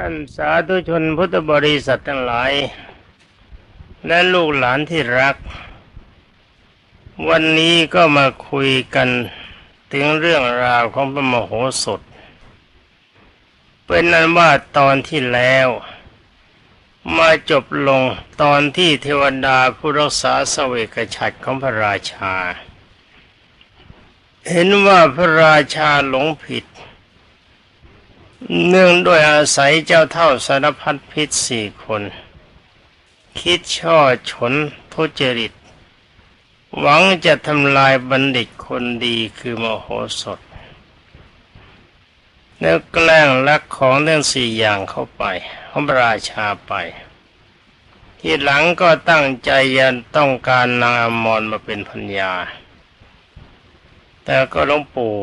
ท่านสาธุชนพุทธบริษัททั้งหลาย และลูกหลานที่รัก วันนี้ก็มาคุยกันถึงเรื่องราวของพระมโหสถ เป็นนั้นว่าตอนที่แล้ว มาจบลงตอนที่เทวดาผู้รักษาสเวกฉัตรของพระราชา เห็นว่าพระราชาหลงผิด เนื่องด้วยอาศัยเจ้าเท่าสารพัดพิษสี่คน คิดช่อฉนทุจริต หวังจะทำลายบัณฑิตคนดีคือมโหสถ แล้วแกล้งลักของเรื่องสี่อย่างเข้าไปของพระราชาไป ที่หลังก็ตั้งใจยันต้องการนางอมรมาเป็นพัญญา แต่ก็ลวงปู่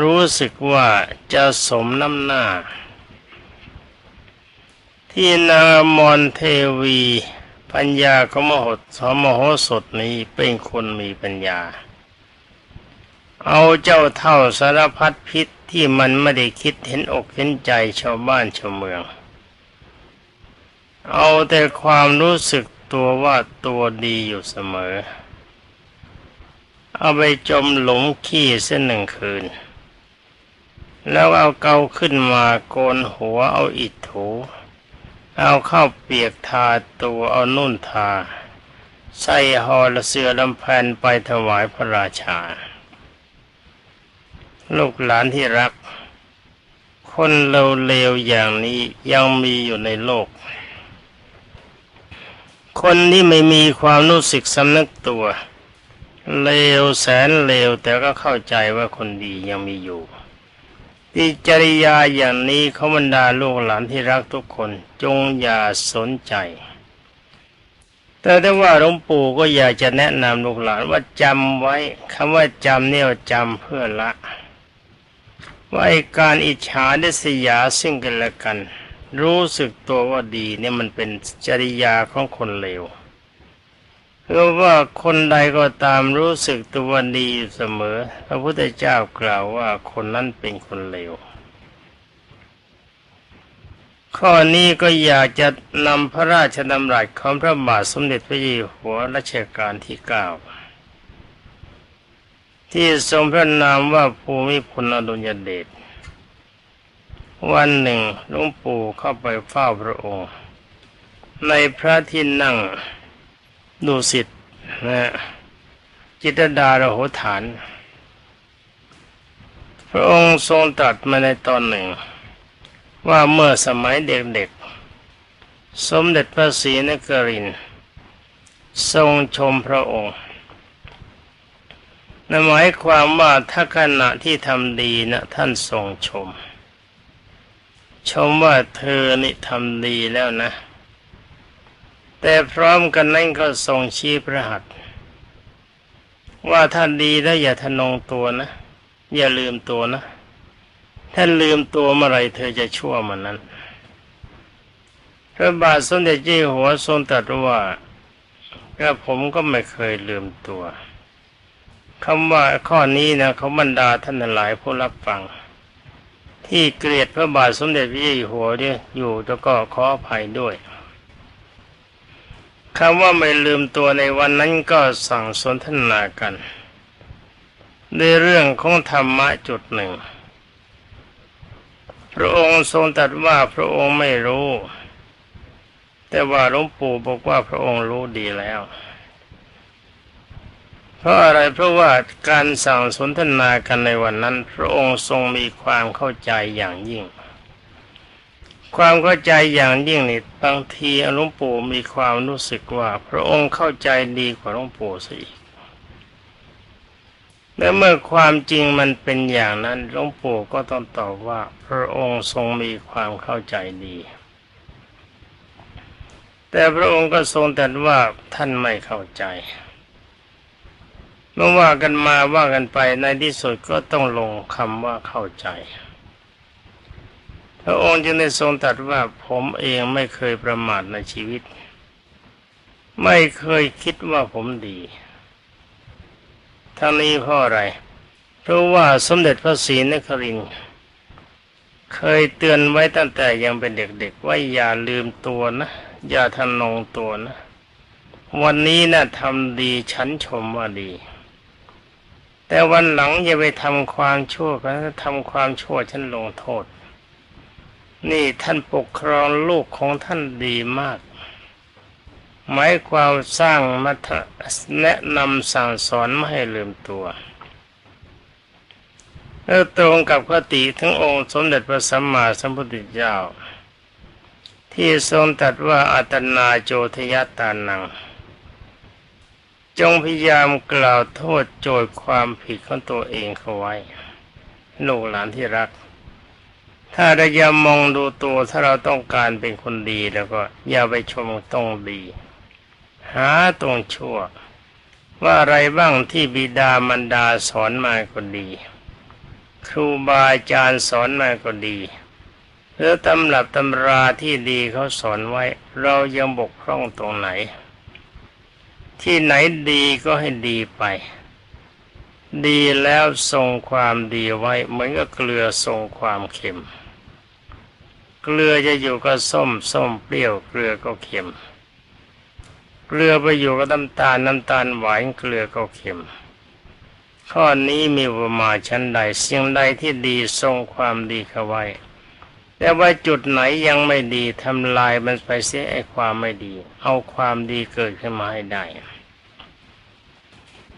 รู้สึกว่าจะสมน้ำหน้า ที่นางอมเทวีปัญญาของมโหสมโหสถนี้เป็นคนมีปัญญา เอาเจ้าเท่าสารพัดพิษที่มันไม่ได้คิดเห็นอกเห็นใจชาวบ้านชาวเมือง เอาแต่ความรู้สึกตัวว่าตัวดีอยู่เสมอ เอาไปจมหลงขี้เส้นหนึ่งคืน แล้วเอาเกาขึ้นมาโกนหัวเอาอิฐถู เอาเข้าเปียกทาตัวเอานุ่นทา ใส่หอละเสือลำแพนไปถวายพระราชา ลูกหลานที่รัก คนเลวๆอย่างนี้ยังมีอยู่ในโลก คนที่ไม่มีความรู้สึกสำนึกตัว เลวแสนเลวแต่ก็เข้าใจว่าคนดียังมีอยู่ ที่จริยาอย่างนี้เขาบรรดาลูกหลานที่รักทุกคนจงอย่าสนใจ แต่ถ้าว่าหลวงปู่ก็อยากจะแนะนำลูกหลานว่าจำไว้คำว่าจำเนี่ยจำเพื่อละว่าการอิจฉาไดิษยาซึ่งกันและกัน รู้สึกตัวว่าดีเนี่ยมันเป็นจริยาของคนเลว เพราะว่าคนใดก็ตามรู้สึกตัวดีเสมอ พระพุทธเจ้ากล่าวว่าคนนั้นเป็นคนเลว ข้อนี้ก็อยากจะนำพระราชดำรัสของพระบาทสมเด็จพระเจ้าอยู่หัวรัชกาลที่เก้าที่ทรงพระนามว่าภูมิพลอดุลยเดชวันหนึ่งหลวงปู่เข้าไปเฝ้าพระองค์ ในพระที่นั่ง ดูสิทธ์นะจิตดารโหฐาน พระองค์ทรงตรัสมาในตอนหนึ่ง ว่าเมื่อสมัยเด็กๆ สมเด็จพระศรีนครินทร์ทรงชมพระองค์นั่นหมายความว่าถ้าขณะที่ทำดีนะท่านทรงชม ชมว่าเธอนี่ทำดีแล้วนะ แต่พร้อมกันนั้นก็ทรงชี้พระหัตถ์ว่าถ้านดีแล้วอย่าทะนงตัวนะ อย่าลืมตัวนะถ้านลืมตัวเมื่อไรเธอจะชั่วมันนั้น พระบาทสมเด็จเจ้าอยู่หัวทรงตรัสว่าก็ผมก็ไม่เคยลืมตัวคำว่าข้อนี้นะเขาบรรดาท่านหลายผู้รับฟัง ที่เกลียดพระบาทสมเด็จพระเจ้าอยู่หัวเนี่ยอยู่แล้วก็ขออภัยด้วย คำว่าไม่ลืมตัวในวันนั้นก็สั่งสนทนากัน ในเรื่องของธรรมะจุดหนึ่ง พระองค์ทรงตรัสว่าพระองค์ไม่รู้ แต่ว่าหลวงปู่บอกว่าพระองค์รู้ดีแล้ว เพราะอะไรเพราะว่าการสั่งสนทนากันในวันนั้น พระองค์ทรงมีความเข้าใจอย่างยิ่ง ความเข้าใจอย่างยิ่งนี่บางทีหลวงปู่มีความรู้สึกว่า พระองค์เข้าใจดีกว่าหลวงปู่ซะอีกและเมื่อความจริงมันเป็นอย่างนั้นหลวงปู่ก็ต้องตอบว่า พระองค์ทรงมีความเข้าใจดี แต่พระองค์ก็ทรงแตรัสว่าท่านไม่เข้าใจเมื่อว่ากันมาว่ากันไปในที่สุดก็ต้องลงคำว่าเข้าใจ พระองค์จึงได้ทรงตรัสว่าผมเองไม่เคยประมาทในชีวิต ไม่เคยคิดว่าผมดีทั้งนี้เพราะอะไร เพราะว่าสมเด็จพระศรีนครินทร์เคยเตือนไว้ตั้งแต่ยังเป็นเด็กๆว่าอย่าลืมตัวนะ อย่าทะนงตัวนะ วันนี้นะ่ะทำดีฉันชมว่าดี แต่วันหลังอย่าไปทำความชั่วกันทำความชั่วฉันลงโทษ นี่ท่านปกครองลูกของท่านดีมาก หมายความสร้างมัธแนะนำสั่งสอนไม่ให้ลืมตัวเออตรงกับคติทั้งองค์สมเด็จพระสัมมาสัมพุทธเจ้า ที่ทรงตรัสว่าอัตนาโจทยตานัง จงพยายามกล่าวโทษโจทย์ความผิดของตัวเองเขาไว้ลูกหลานที่รัก ถ้าเราอยามองดูตัวถ้าเราต้องการเป็นคนดีแล้วก็ อย่าไปชมต้องดี หาตรงชั่ว ว่าอะไรบ้างที่บิดามารดาสอนมาก็ดี ครูบาอาจารย์สอนมาก็ดีหรือตำรับตำราที่ดีเขาสอนไว้ เรายังบกพร่องตรงไหน ที่ไหนดีก็ให้ดีไป ดีแล้วทรงความดีไว้เหมือนกับเกลือทรงความเค็ม เกลือจะอยู่กับส้มส้มเปรี้ยวเกลือก็เค็ม เกลือไปอยู่กับน้ำตาลน้ำตาลหวานเกลือก็เค็ม ข้อนี้มีอุปมาชั้นใดสิ่งใดที่ดีทรงความดีเข้าไว้ แต่ว่าจุดไหนยังไม่ดีทำลายมันไปเสียไอ้ความไม่ดี เอาความดีเกิดขึ้นมาให้ได้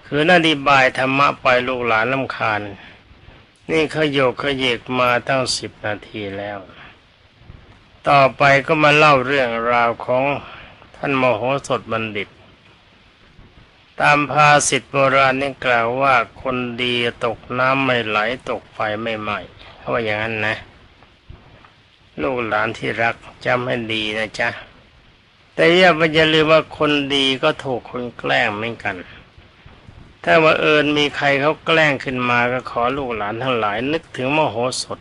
คือนาดีบายธรรมะไปลูกหลานลำคาญ นี่ขยกขยเยกมาตั้งสิบนาทีแล้ว ต่อไปก็มาเล่าเรื่องราวของท่านมโหสถบัณฑิต ตามภาษิตโบราณนี่กล่าวว่าคนดีตกน้ำไม่ไหลตกไฟไม่ไหม้เขาว่าอย่างนั้นนะ ลูกหลานที่รักจำให้ดีนะจ๊ะ แต่อย่าไปอย่าลืมว่าคนดีก็ถูกคนแกล้งเหมือนกัน ถ้าว่าเอิญมีใครเขาแกล้งขึ้นมาก็ขอลูกหลานทั้งหลายนึกถึงมโหสถ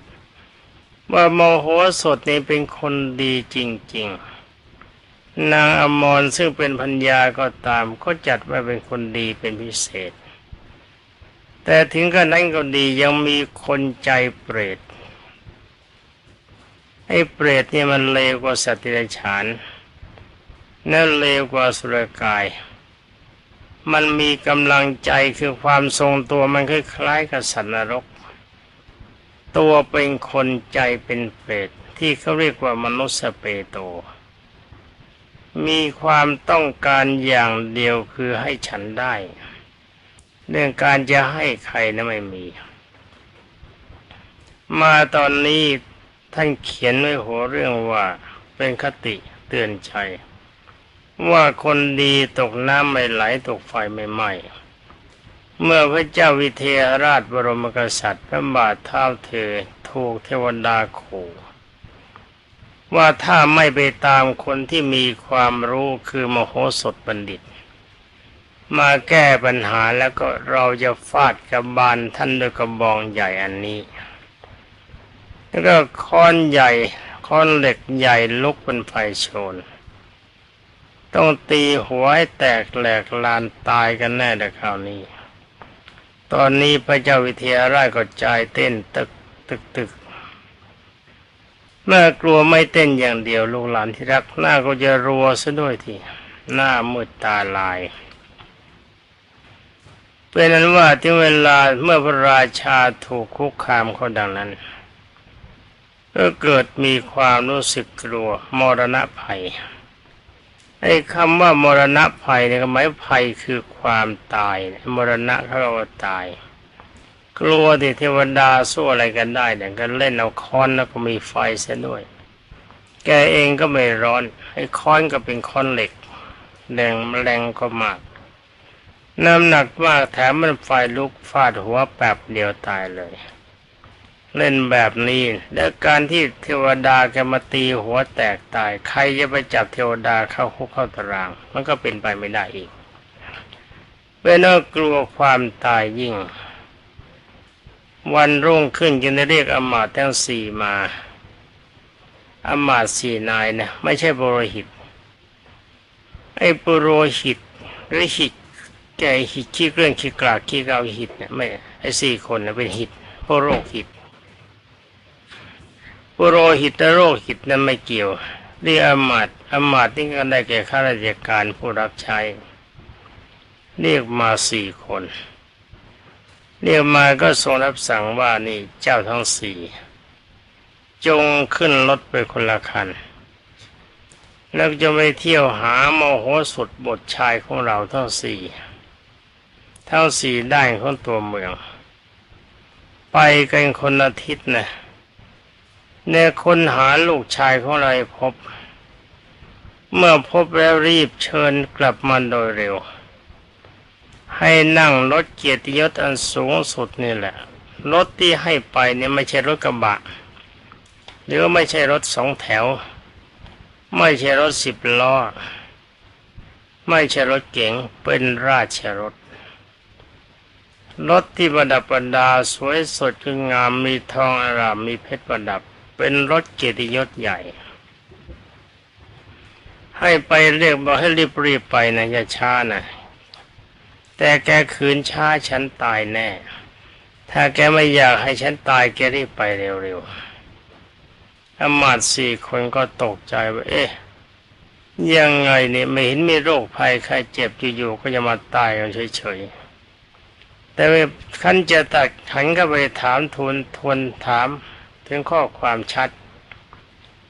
ว่าโมโหสถนี่เป็นคนดีจริง ๆ นางอมรซึ่งเป็นพัญญาก็ตาม ก็จัดว่าเป็นคนดีเป็นพิเศษ แต่ถึงกระนั้นก็ดียังมีคนใจเปรตไอ้เปรตเนี่ยมันเลวกว่าสัตว์เดรัจฉานนั่นเลวกว่าสุรกาย มันมีกำลังใจคือความทรงตัวมันคล้ายๆกับสัตว์นรก ตัวเป็นคนใจเป็นเปรตที่เขาเรียกว่ามนุษย์เปโต มีความต้องการอย่างเดียวคือให้ฉันได้ เรื่องการจะให้ใครนะไม่มี มาตอนนี้ท่านเขียนไว้หัวเรื่องว่าเป็นคติเตือนใจ ว่าคนดีตกน้ำไม่ไหลตกไฟไม่ไหม้ เมื่อพระเจ้าวิเทหราชบรมกษัตริย์พระบาทเท้าเธอถูกเทวดาขู่ว่าถ้าไม่ไปตามคนที่มีความรู้คือมโหสถบัณฑิต มาแก้ปัญหาแล้วก็เราจะฟาดกับบานท่านด้วยกระบองใหญ่อันนี้ แล้วก็ค้อนใหญ่ค้อนเหล็กใหญ่ลุกเป็นไฟโชน ต้องตีหัวให้แตกแหลกลานตายกันแน่แต่คราวนี้ ตอนนี้พระเจ้าวิเทหราชก็ใจเต้นตึกตึกตึกเมื่อกลัวไม่เต้นอย่างเดียวลูกหลานที่รักหน้าก็จะรัวซะด้วยทีหน้ามืดตาลายเป็นนั้นว่าที่เวลาเมื่อพระราชาถูกคุกคามเขาดังนั้นก็เกิดมีความรู้สึกกลัวมรณะภัย ไอ้คำว่ามรณะภัยเนี่ยหมายภัยคือความตาย มรณะเขาว่าตาย กลัวที่เทวดาสู้อะไรกันได้เนี่ยก็เล่นเอาค้อนแล้วก็มีไฟเสียด้วย แกเองก็ไม่ร้อนไอ้ค้อนก็เป็นค้อนเหล็กแรงแรงก็มากน้ำหนักมากแถมมันไฟลุกฟาดหัวแป๊บเดียวตายเลย เล่นแบบนี้และการที่เทวดาแกมาตีหัวแตกตาย ใครจะไปจับเทวดาเข้าคุกเข้าตาราง มันก็เป็นไปไม่ได้อีกเป็นกลัวความตายยิ่ง วันรุ่งขึ้นจึงได้เรียกอำมาตย์ทั้งสี่มาอำมาตย์สี่นายนะไม่ใช่ปุโรหิต ไอ้ปุโรหิตหรือหิตแกหิตขี้เกลื่อนขี้กลากขี้เกาหิตเนี่ยไม่ไอ้สี่คนนะเป็นหิตพวกโรคหิต ปุโรหิตโรคหิตนั้นไม่เกี่ยวเรียกอมาตอมาตย์นี่ก็ได้แก่ข้าราชการผู้รับใช้ เรียกมาสี่คน เรียกมาก็ทรงรับสั่งว่านี่เจ้าทั้งสี่จงขึ้นรถไปคนละคัน แล้วจะไปเที่ยวหาโมโหสุดบทชายของเราทั้งสี่ทั้งสี่ด้านของตัวเมือง ไปกันคนอาทิตย์นะ เนี่ยคนหาลูกชายของเราพบ เมื่อพบแล้วรีบเชิญกลับมาโดยเร็ว ให้นั่งรถเกียรติยศอันสูงสุดนี่แหละ รถที่ให้ไปเนี่ยไม่ใช่รถกระบะ หรือไม่ใช่รถสองแถว ไม่ใช่รถสิบล้อ ไม่ใช่รถเก๋งเป็นราชรถรถที่ประดับประดาสวยสดคืองามมีทองอารามมีเพชรประดับ เป็นรถเกียรติยศใหญ่ ให้ไปเรียกบอกให้รีบรีบไปนะอย่าช้านะแต่แกคืนช้าฉันตายแน่ ถ้าแกไม่อยากให้ฉันตายแกรีบไปเร็วๆอำมาตสี่คนก็ตกใจว่าเอ๊ะยังไงเนี่ยไม่เห็นมีโรคภัยใครเจ็บอยู่ๆก็จะมาตายกันเฉยๆแต่ขันจะตัดขันก็ไปถามทวนทวนถาม ถึงข้อความชัด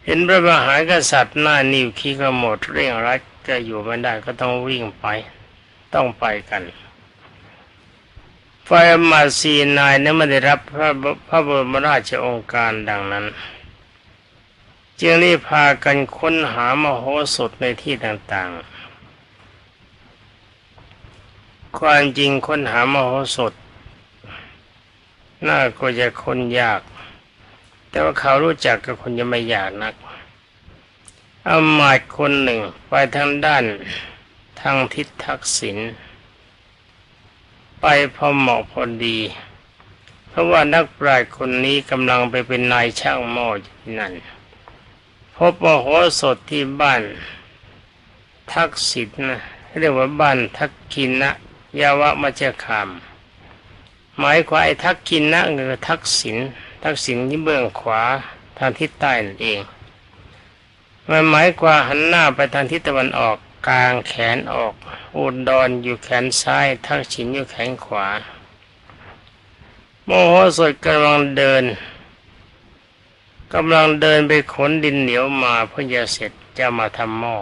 เห็นพระมหากษัตริย์หน้านิ้วขี้กระหมดเร่งรัดจะอยู่ไม่ได้ก็ต้องวิ่งไป ต้องไปกันฝ่ายมาตย์สีนายนั้นไม่ได้รับพระพระบรมราชองค์การดังนั้นจึงรีบพากันค้นหามโหสถในที่ต่างๆ ความจริงค้นหามโหสถ น่าก็จะคนยาก แต่ว่าเขารู้จักกับคนจะไม่ยากนักอำมาตย์คนหนึ่งไปทางด้านทางทิศทักษิณไปพอเหมาะพอดี เพราะว่านักปราชญ์คนนี้กำลังไปเป็นนายช่างหม้ออยู่ที่นั่น พบมโหสถที่บ้านทักษิณนะเรียกว่าบ้านทักกินะยาวะมัจจคาม หมายความไอ้ทักกินะคือทักษิณ ทักษิณที่เบื้องขวาทางทิศใต้นั่นเอง มันหมายความหันหน้าไปทางทิศตะวันออกกลางแขนออก อุดรออยู่แขนซ้าย ทักษิณอยู่แขนขวา โมโหสดกำลังเดินกำลังเดินไปขนดินเหนียวมาเพื่อจะเสร็จจะมาทำหม้อ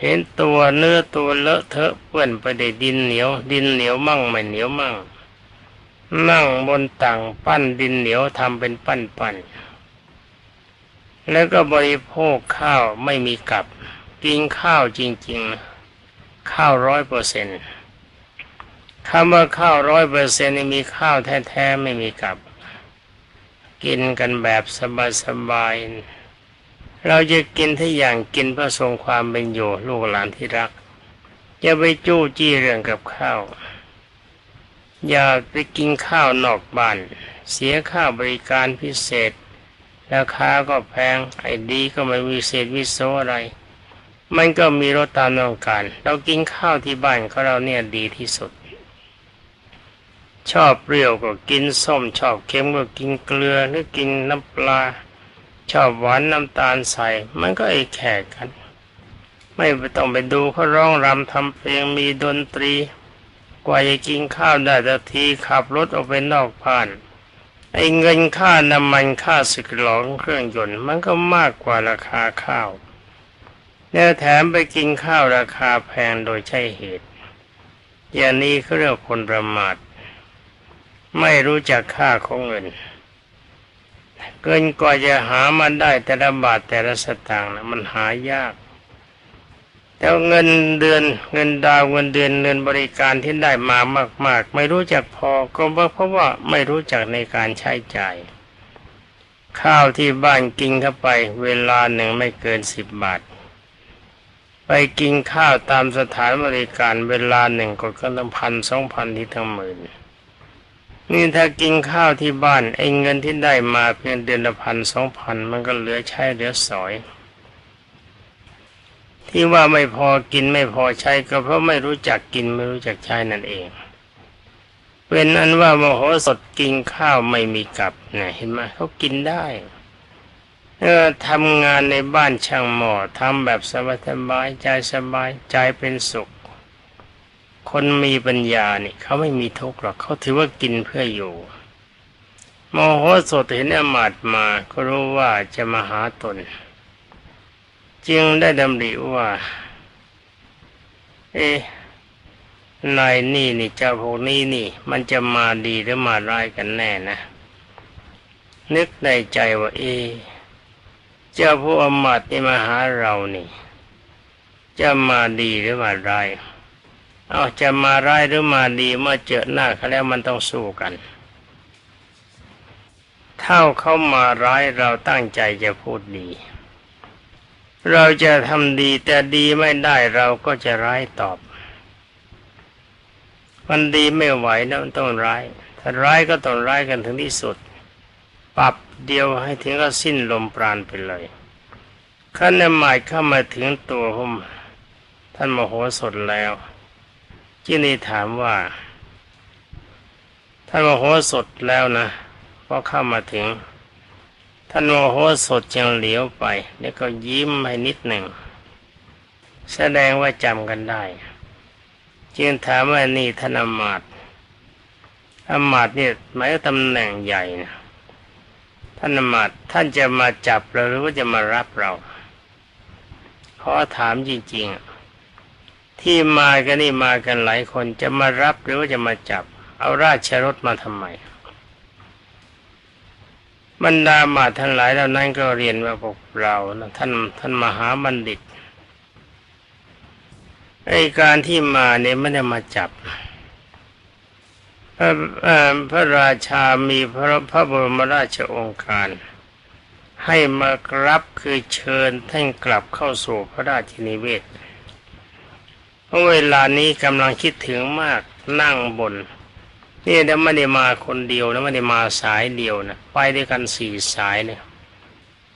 เห็นตัวเนื้อตัวเลอะเทอะเปื้อนไปได้วยดินเหนียว ดินเหนียวมั่งไม่เหนียวมั่ง นั่งบนตังปั้นดินเหนียวทำเป็นปั้นปั้นแล้วก็บริโภคข้าวไม่มีกับกินข้าวจริง ๆ ข้าวร้อยเปอร์เซ็นต์คำว่าข้าวร้อยเปอร์เซ็นต์มีข้าวแท้ๆไม่มีกับ กินกันแบบสบายๆเราจะกินทุกอย่างกินเพื่อทรงความเป็นอยู่ลูกหลานที่รักอย่าไปจู้จี้เรื่องกับข้าว อย่าไปกินข้าวนอกบ้าน เสียค่าบริการพิเศษ ราคาก็แพงไอ้ดีก็ไม่มีเศษวิโสอะไร มันก็มีรสตามต้องการ เรากินข้าวที่บ้านของเราเนี่ยดีที่สุด ชอบเปรี้ยวก็กินส้ม ชอบเค็มก็กินเกลือหรือกินน้ำปลา ชอบหวานน้ำตาลใส่มันก็ไอ้แขกกัน ไม่ต้องไปดูเขาร้องรำทำเพลงมีดนตรี กว่าจะกินข้าวได้แต่ทีขับรถออกไปนอกบ้านไอ้เงินค่าน้ำมันค่าสึกหลองเครื่องยนต์มันก็มากกว่าราคาข้าวแล้วแถมไปกินข้าวราคาแพงโดยใช่เหตุ อย่างนี้เขาเรียกคนประมาท ไม่รู้จักค่าของเงิน เกินกว่าจะหามันได้แต่ละบาทแต่ละสตางค์นะมันหายาก แต่ว่าเงินเดือนเงินดาวเงินเดือนเงินบริการที่ได้มามากๆ ไม่รู้จักพอก็เพราะว่าไม่รู้จักในการใช้จ่าย ข้าวที่บ้านกินเข้าไป เวลาหนึ่งไม่เกินสิบบาท ไปกินข้าวตามสถานบริการเวลาหนึ่งก็ก็ตั้งพันสองพันที่ทั้งหมื่นนี่ถ้ากินข้าวที่บ้านไอ้เงินที่ได้มาเพียงเดือนละพันสองพันมันก็เหลือใช้เหลือสอย ที่ว่าไม่พอกินไม่พอใช้ก็เพราะไม่รู้จักกินไม่รู้จักใช้นั่นเอง เป็นอันว่ามโหสถกินข้าวไม่มีกับนะเห็นไหมเขากินได้เออทำงานในบ้านช่างหมอทำแบบสบายสบายใจสบายใจเป็นสุข คนมีปัญญาเนี่ยเขาไม่มีทุกข์หรอกเขาถือว่ากินเพื่ออยู่โมโหสถเห็นอมาตมาก็รู้ว่าจะมาหาตน จึงได้ดำริว่า เอ๊ะนายนี่นี่เจ้าพวกนี้นี่ มันจะมาดีหรือมาร้ายกันแน่นะ นึกในใจว่า เอ๊ะเจ้าผู้อมาตย์นี่มาหาเรานี่ จะมาดีหรือมาร้ายเอาจะมาร้ายหรือมาดีเมื่อเจอหน้าเขาแล้วมันต้องสู้กัน เท่าเขามาร้ายเราตั้งใจจะพูดดี เราจะทำดีแต่ดีไม่ได้เราก็จะร้ายตอบ มันดีไม่ไหวนะมันต้องร้าย ถ้าร้ายก็ต้องร้ายกันถึงที่สุด ปรับเดียวให้ถึงก็สิ้นลมปราณไปเลยขั้นในหมายเข้ามาถึงตัวผมท่านมโหสถแล้วจินีถามว่า ท่านมโหสถแล้วนะพอเข้ามาถึง ท่านโมโหสดจึงเหลียวไป แล้วก็ยิ้มให้นิดหนึ่ง แสดงว่าจำกันได้ จึงถามว่านี่ท่านอมาตย์อมาตเนี่ยหมายตำแหน่งใหญ่นะท่านอมาตท่านจะมาจับเราหรือว่าจะมารับเรา ขอถามจริงๆ ที่มากันนี่มากันหลายคนจะมารับหรือว่าจะมาจับ เอาราชรถมาทำไม บรรดามาทั้งหลายเหล่านั้นก็เรียนว่าพวกเรานะท่านท่านมหาบัณฑิตไอการที่มาเนี่ยไม่ได้มาจับพระพระราชามีพระพระบรมราชองค์การ ให้มากรับคือเชิญท่านกลับเข้าสู่พระราชนิเวศเพราะเวลานี้กำลังคิดถึงมากนั่งบน นี่นะไม่ได้มาคนเดียวนะไม่ได้มาสายเดียวนะไปด้วยกันสี่สายเนี่ย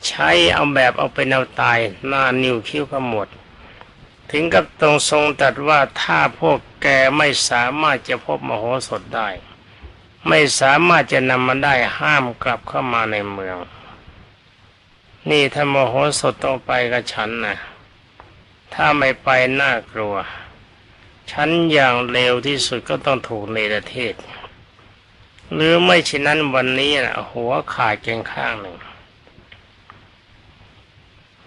ใช้เอาแบบเอาเป็นเอาตายหน้านิ้วคิ้วขมวดถึงกับตรงทรงตรัสว่าถ้าพวกแกไม่สามารถจะพบมโหสถได้ ไม่สามารถจะนำมันได้ห้ามกลับเข้ามาในเมือง นี่ถ้ามโหสถต้องไปกับฉันนะถ้าไม่ไปน่ากลัว ฉันอย่างเลวที่สุดก็ต้องถูกเนรเทศ หรือไม่เช่นนั้นวันนี้นะหัวขาดเกงข้างหนึ่ง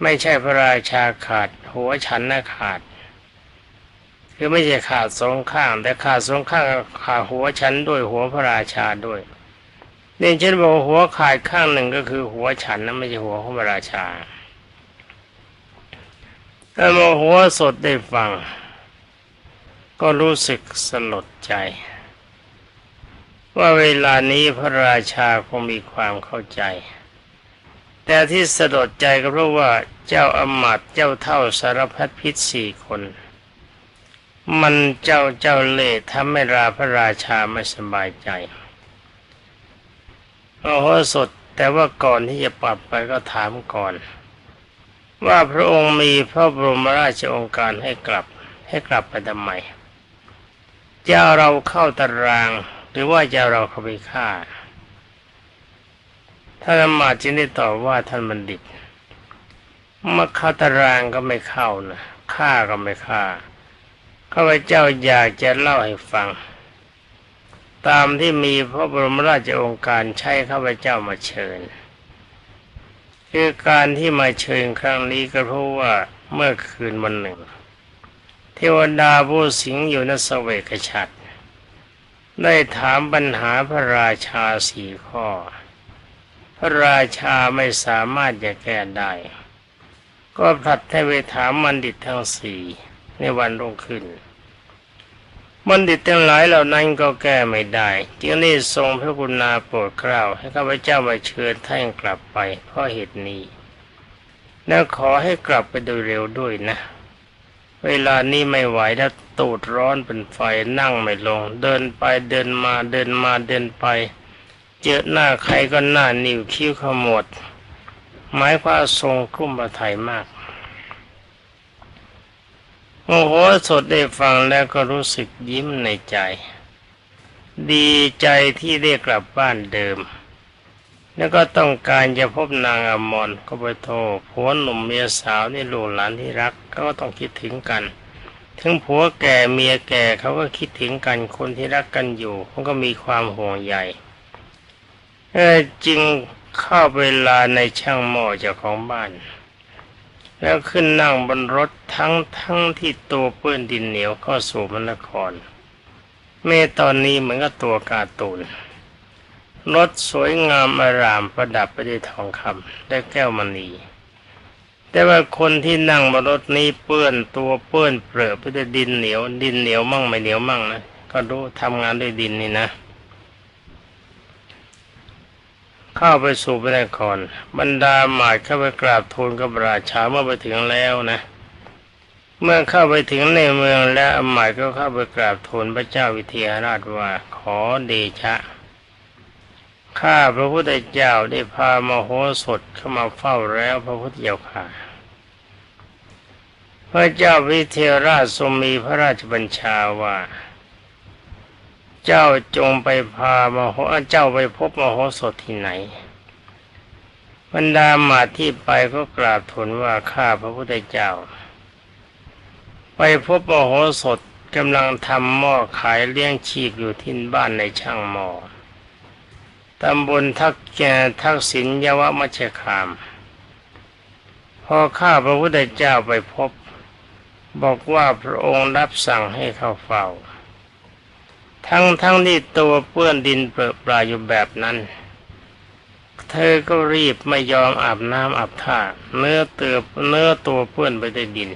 ไม่ใช่พระราชาขาด หัวฉันน่ะขาด คือไม่ใช่ขาดสองข้าง แต่ขาดสองข้างขาดหัวฉันด้วยหัวพระราชาด้วยเนี่ยฉันบอกหัวขาดข้างหนึ่งก็คือหัวฉันนะไม่ใช่หัวของพระราชาแต่โมหัวสดได้ฟัง ก็รู้สึกสลดใจ ว่าเวลานี้พระราชาคงมีความเข้าใจ แต่ที่สลดใจก็เพราะว่าเจ้าอมาตเจ้าเท่าสารพัดพิษสี่คน มันเจ้าเจ้าเล่ทำให้ราพระราชาไม่สบายใจโอ้โหสดแต่ว่าก่อนที่จะปรับไปก็ถามก่อน ว่าพระองค์มีพระบรมราชองค์การให้กลับให้กลับไปทำไม จะเอาเราเข้าตาราง หรือว่าจะเอาเราเข้าไปฆ่าท่านมาจึงได้ตอบว่าท่านบัณฑิตมาเข้าตารางก็ไม่เข้านะฆ่าก็ไม่ฆ่าข้าพเจ้าอยากจะเล่าให้ฟัง ตามที่มีพระบรมราชโองการใช้ข้าพเจ้ามาเชิญ คือการที่มาเชิญครั้งนี้ก็เพราะว่าเมื่อคืนวันหนึ่ง เทวดาผู้สิงอยู่ในสเวกฉัตรได้ถามปัญหาพระราชาสี่ข้อ พระราชาไม่สามารถจะแก้ได้ ก็ผลัดให้ไปถามมันดิตทั้งสี่ในวันรุ่งขึ้นบัณฑิตทั้งหลายเหล่านั้นก็แก้ไม่ได้ จึงได้ทรงพระกรุณาโปรดเกล้าให้ข้าพเจ้ามาเชิญท่านกลับไปเพราะเหตุนี้ แล้วขอให้กลับไปโดยเร็วด้วยนะ เวลานี้ไม่ไหวแล้วตูดร้อนเป็นไฟนั่งไม่ลง เดินไปเดินมาเดินมาเดินไป เจอหน้าใครก็หน้านิ้วคิ้วขมวดหมายความทรงกลุ้มประทัยมากโอ้โหสดได้ฟังแล้วก็รู้สึกยิ้มในใจ ดีใจที่ได้กลับบ้านเดิม แล้วก็ต้องการจะพบนางอมรก็ไปโทรผัวหนุ่มเมียสาวนี่ลูกหลานที่รักเขาก็ต้องคิดถึงกัน ถึงผัวแก่เมียแก่เขาก็คิดถึงกันคนที่รักกันอยู่มันก็มีความห่วงใยเออจึงเข้าไปลาในช่างหม้อเจ้าของบ้าน แล้วขึ้นนั่งบนรถทั้งทั้งที่ตัวเปื้อนดินเหนียวเข้าสู่มนครเมตอนนี้เหมือนกับตัวการ์ตูน รถสวยงามอารามประดับไปด้วยทองคำและแก้วมณี แต่ว่าคนที่นั่งบนรถนี้เปื้อนตัวเปื้อนเปรอะไปด้วยดินเหนียว ดินเหนียวมั่งไม่เหนียวมั่งนะก็รู้ทำงานด้วยดินนี่นะเข้าไปสู่พระนครบรรดาหมาดเข้าไปกราบทูลกับราชาเมื่อไปถึงแล้วนะ เมื่อเข้าไปถึงในเมืองแล้วอำมายก็เข้าไปกราบทูลพระเจ้าวิเทหราชว่า ขอเดชะ ข้าพระพุทธเจ้าได้พามโหสถเข้ามาเฝ้าแล้วพระพุทธเจ้าค่ะ พระเจ้าวิเทหราชทรงมีพระราชบัญชาว่า เจ้าจงไปพามโหเจ้าไปพบมโหสถที่ไหน บรรดามาที่ไปก็กราบทูลว่าข้าพระพุทธเจ้า ไปพบมโหสถกำลังทำหม้อขายเลี้ยงชีพอยู่ที่บ้านในช่างหม้อ ตำบลทักแกทักษิณยวมัชคาม พอข้าพระพุทธเจ้าไปพบ บอกว่าพระองค์รับสั่งให้เข้าเฝ้า ทั้งทั้งที่ตัวเปื้อนดินเปรอะปลาอยู่แบบนั้น เธอก็รีบไม่ยอมอาบน้ำอาบท่า เนื้อเตือเนื้อตัวเปื้อนไปด้วยดิน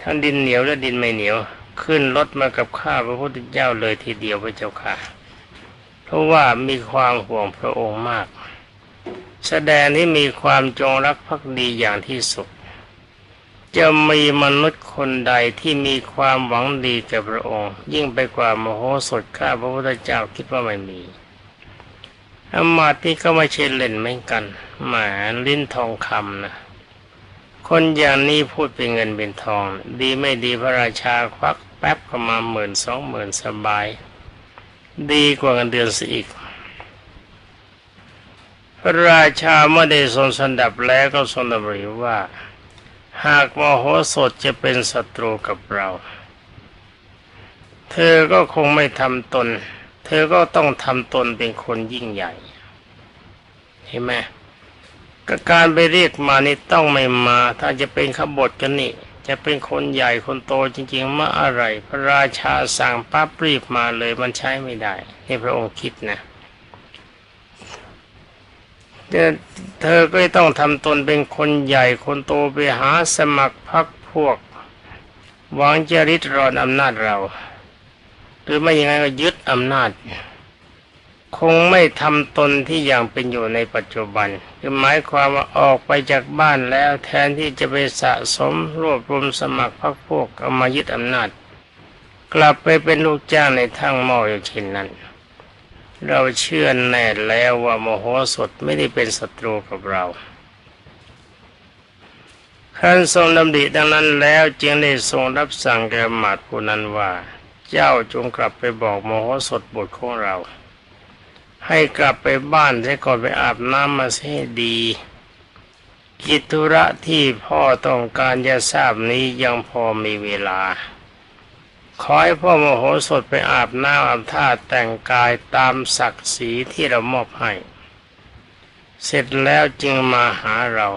ทั้งดินเหนียวและดินไม่เหนียว ขึ้นรถมากับข้าพระพุทธเจ้าเลยทีเดียวพระเจ้าค่ะ เพราะว่ามีความห่วงพระองค์มาก แสดงที่มีความจงรักภักดีอย่างที่สุด จะมีมนุษย์คนใดที่มีความหวังดีกับพระองค์ ยิ่งไปกว่ามโหสถข้าพระพุทธเจ้าคิดว่าไม่มีอำมาที่ก็ไม่ใช่เล่นเหมือนกันหมาลิ้นทองคำนะคนอย่างนี้พูดเป็นเงินเป็นทอง ดีไม่ดีพระราชาควักแป๊บก็มาหมื่นสองหมื่นสบาย ดีกว่าเงินเดือนสิอีก พระราชาเมื่อได้ทรงสันดับแล้วก็ทรงดำริว่า หากมโหสถจะเป็นศัตรูกับเรา เธอก็คงไม่ทำตน เธอก็ต้องทำตนเป็นคนยิ่งใหญ่เห็นไหมกการไปเรียกมานี่ต้องไม่มา ถ้าจะเป็นขบฏกันนี่ จะเป็นคนใหญ่คนโตจริงๆมาอะไรพระราชาสั่งปั๊บรีบมาเลยมันใช้ไม่ได้นี่พระองค์คิดนะเธอก็ต้องทำตนเป็นคนใหญ่คนโตไปหาสมัครพักพวกหวังจะริดรอนอำนาจเรา หรือไม่อย่างนั้นก็ยึดอำนาจ คงไม่ทำตนที่อย่างเป็นอยู่ในปัจจุบัน คือหมายความว่าออกไปจากบ้านแล้วแทนที่จะไปสะสมรวบรวมสมัครพรรคพวกเอามายึดอำนาจ กลับไปเป็นลูกจ้างในทั้งหม้ออย่างเช่นนั้น เราเชื่อแน่แล้วว่าโมโหสถไม่ได้เป็นศัตรูกับเราขันทรงดำริดังนั้นแล้วจึงได้ทรงรับสั่งแก่หมาดผู้นั้นว่า เจ้าจงกลับไปบอกโมโหสถบุตรของเรา ให้กลับไปบ้านให้ก่อนไปอาบน้ำมาให้ดีกิจธุระที่พ่อต้องการจะทราบนี้ยังพอมีเวลา ขอให้พ่อโมโหสถไปอาบน้ำอาบท่าแต่งกายตามศักดิ์ศรีที่เรามอบให้ เสร็จแล้วจึงมาหาเรา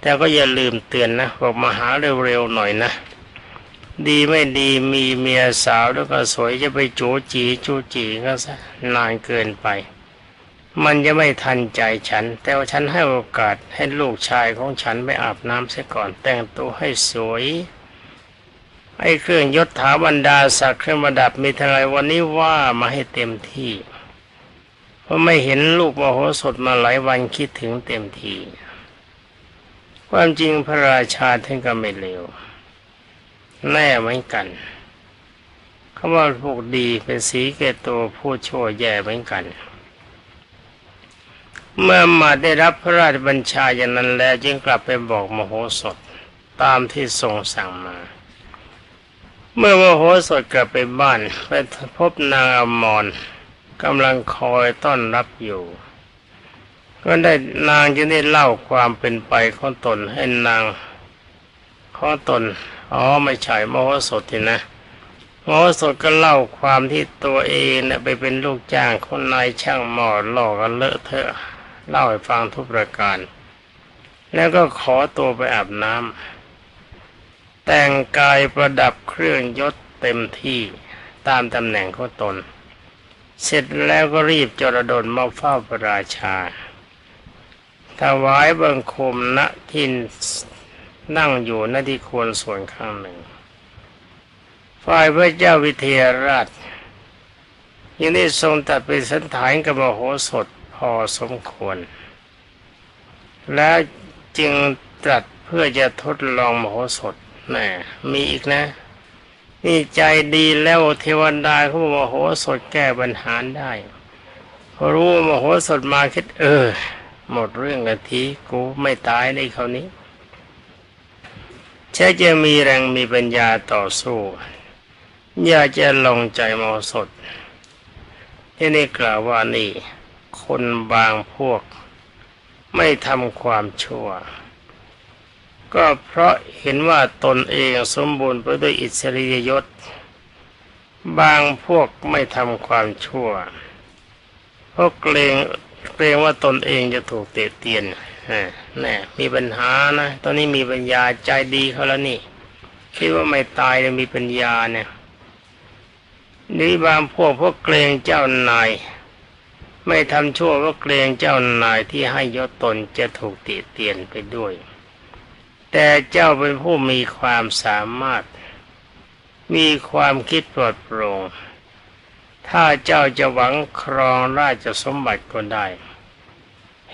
แต่ก็อย่าลืมเตือนนะบอกมาหาเร็วๆหน่อยนะ ดีไม่ดีมีเมียสาวแล้วก็สวยจะไปโจจีจูจีก็ซะนานเกินไป มันจะไม่ทันใจฉัน แต่ว่าฉันให้โอกาสให้ลูกชายของฉันไปอาบน้ำเสียก่อนแต่งตัวให้สวยไอ้เครื่องยศถาบรรดาศักดิ์เครื่องประดับมีเท่าไรวันนี้ว่ามาให้เต็มที่เพราะไม่เห็นลูกมโหสถมาหลายวันคิดถึงเต็มทีความจริงพระราชาท่านก็ไม่เลว แน่เหมือนกันคำว่าพวกดีเป็นสีเกตโตผู้ชั่วแย่เหมือนกัน เมื่อมาได้รับพระราชบัญชาอย่างนั้นแล้วจึงกลับไปบอกมโหสถตามที่ทรงสั่งมา เมื่อมโหสถกลับไปบ้านไปพบนางอมรกำลังคอยต้อนรับอยู่ก็ได้นางจะได้เล่าความเป็นไปของตนให้นางของตน อ๋อไม่ใช่มโหสถทีนะมโหสถก็เล่าความที่ตัวเองนะไปเป็นลูกจ้างคนนายช่างหมอหลอกกันเลอะเทอะเล่าให้ฟังทุกประการ แล้วก็ขอตัวไปอาบน้ำแต่งกายประดับเครื่องยศเต็มที่ตามตำแหน่งของตน เสร็จแล้วก็รีบจรดลมาเฝ้าพระราชาถวายบังคมณที่นั่ นั่งอยู่ณที่ควรส่วนข้างหนึ่ง ฝ่ายพระเจ้าวิเทหราชยังได้ทรงตัดเป็นสันฐานกับมโหสถพอสมควร และจึงตรัสเพื่อจะทดลองมโหสถแหน่มีอีกนะ นี่ใจดีแล้วเทวดาเขาบอกมโหสถแก้ปัญหาได้พอรู้มโหสถมาคิดเออ หมดเรื่องกันทีกูไม่ตายในคราวนี้ ใช่จะมีแรงมีปัญญาต่อสู้ อยากจะลงใจมโหสถที่นี่กล่าวว่านี่คนบางพวก ไม่ทำความชั่ว ก็เพราะเห็นว่าตนเองสมบูรณ์ไปด้วยอิสริยยศ บางพวกไม่ทำความชั่วเพราะเกรงเกรงว่าตนเองจะถูกเตะเตียน แน่มีปัญหานะ ตอนนี้มีปัญญาใจดีเขาแล้วนี่ คิดว่าไม่ตายเลยมีปัญญาเนี่ยนี่บางพวกพวกเกรงเจ้านาย ไม่ทำชั่วเพราเกรงเจ้านายที่ให้ยศตนจะถูกติเตียนไปด้วย แต่เจ้าเป็นผู้มีความสามารถ มีความคิดปลอดโปร่งถ้าเจ้าจะหวังครองราชสมบัติก็ได้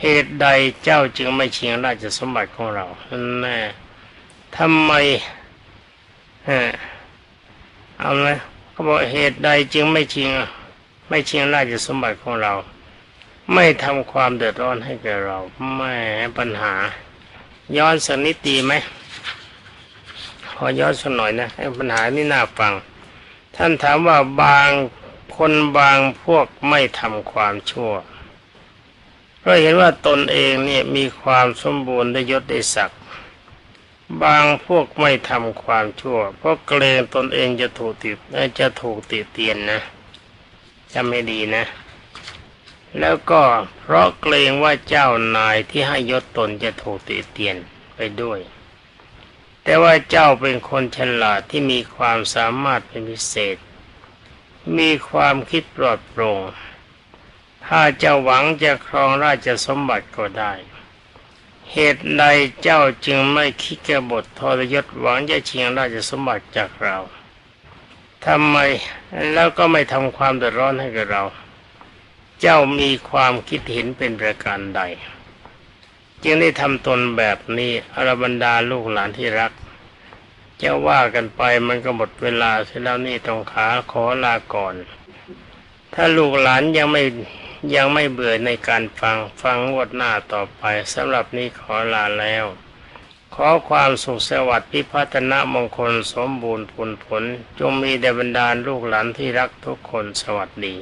เหตุใดเจ้าจึงไม่ชิงราชสมบัติของเราแน่ทำไมเออเอาไหมเขาบอกเหตุใดจึงไม่ชิง ไม่ชิงราชสมบัติของเรา ไม่ทำความเดือดร้อนให้แก่เราแม่ปัญหา ย้อนสักนิดดีไหมขอย้อนสักหน่อยนะไอ้ปัญหานี่น่าฟัง ท่านถามว่าบางคนบางพวกไม่ทำความชั่ว เพราะเห็นว่าตนเองเนี่ยมีความสมบูรณ์ได้ยศได้ศักดิ์บางพวกไม่ทำความชั่ว เพราะเกรงตนเองจะถูกติดจะถูกติเตียนนะจำไม่ดีนะ แล้วก็เพราะเกรงว่าเจ้านายที่ให้ยศตนจะถูกติเตียนไปด้วย แต่ว่าเจ้าเป็นคนฉลาดที่มีความสามารถเป็นพิเศษ มีความคิดปลอดโปร่ง ถ้าเจ้าหวังจะครองราชสมบัติก็ได้ เหตุใดเจ้าจึงไม่คิดกบฏทรยศหวังจะชิงราชสมบัติจากเราทำไมแล้วก็ไม่ทำความเดือดร้อนให้กับเรา เจ้ามีความคิดเห็นเป็นประการใด จึงได้ทำตนแบบนี้อรบรรดาลูกหลานที่รักจะว่ากันไปมันก็หมดเวลาเสร็จแล้วนี่ตรงขาขอลาก่อน ถ้าลูกหลานยังไม่ ยังไม่เบื่อในการฟังฟังวดหน้าต่อไปสำหรับนี้ขอลาแล้ว ขอความสุขสวัสดิ์พิพัฒนมงคลสมบูรณ์ผลผล จงมีแด่บรรดาลูกหลานที่รักทุกคนสวัสดี